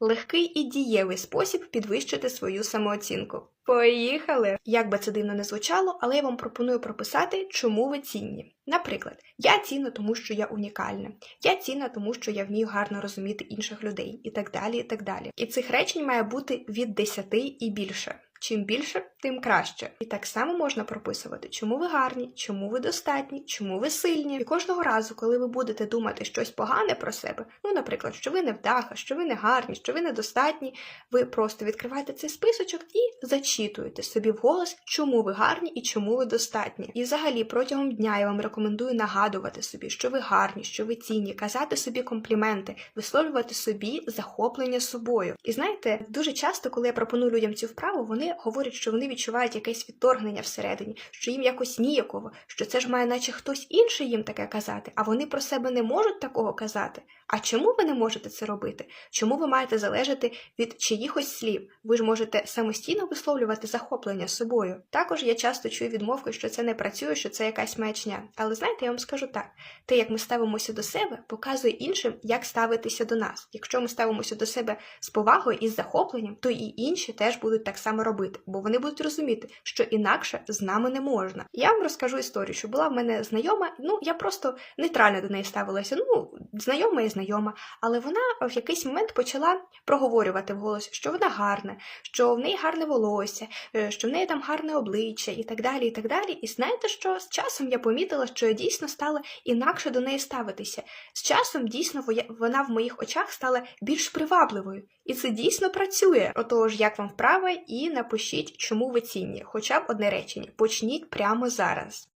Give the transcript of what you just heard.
Легкий і дієвий спосіб підвищити свою самооцінку. Поїхали! Як би це дивно не звучало, але я вам пропоную прописати, чому ви цінні. Наприклад, я цінна, тому що я унікальна, я цінна, тому що я вмію гарно розуміти інших людей, і так далі. І так далі. І цих речень має бути від 10 і більше. Чим більше, тим краще. І так само можна прописувати, чому ви гарні, чому ви достатні, чому ви сильні. І кожного разу, коли ви будете думати щось погане про себе, ну, наприклад, що ви не вдаха, що ви не гарні, що ви недостатні, ви просто відкриваєте цей списочок і зачитуєте собі вголос, чому ви гарні і чому ви достатні. І взагалі протягом дня я вам рекомендую нагадувати собі, що ви гарні, що ви цінні, казати собі компліменти, висловлювати собі захоплення собою. І знаєте, дуже часто, коли я пропоную людям цю вправу, вони говорять, що вони відчувають якесь відторгнення всередині, що їм якось ніяково, що це ж має, наче хтось інший їм таке казати, а вони про себе не можуть такого казати. А чому ви не можете це робити? Чому ви маєте залежати від чиїхось слів? Ви ж можете самостійно висловлювати захоплення собою. Також я часто чую відмовки, що це не працює, що це якась маячня. Але знаєте, я вам скажу так: те, як ми ставимося до себе, показує іншим, як ставитися до нас. Якщо ми ставимося до себе з повагою і з захопленням, то і інші теж будуть так само робити, бо вони будуть розуміти, що інакше з нами не можна. Я вам розкажу історію, що була в мене знайома. Ну я просто нейтрально до неї ставилася. Ну, знайома і знайома, але вона в якийсь момент почала проговорювати вголос, що вона гарна, що в неї гарне волосся, е, що в неї там гарне обличчя і так далі. І так далі. І знаєте, що з часом я помітила, що я дійсно стала інакше до неї ставитися. З часом дійсно вона в моїх очах стала більш привабливою, і це дійсно працює. Отож, як вам вправа, і напишіть, чому ви цінні, хоча б одне речення. Почніть прямо зараз.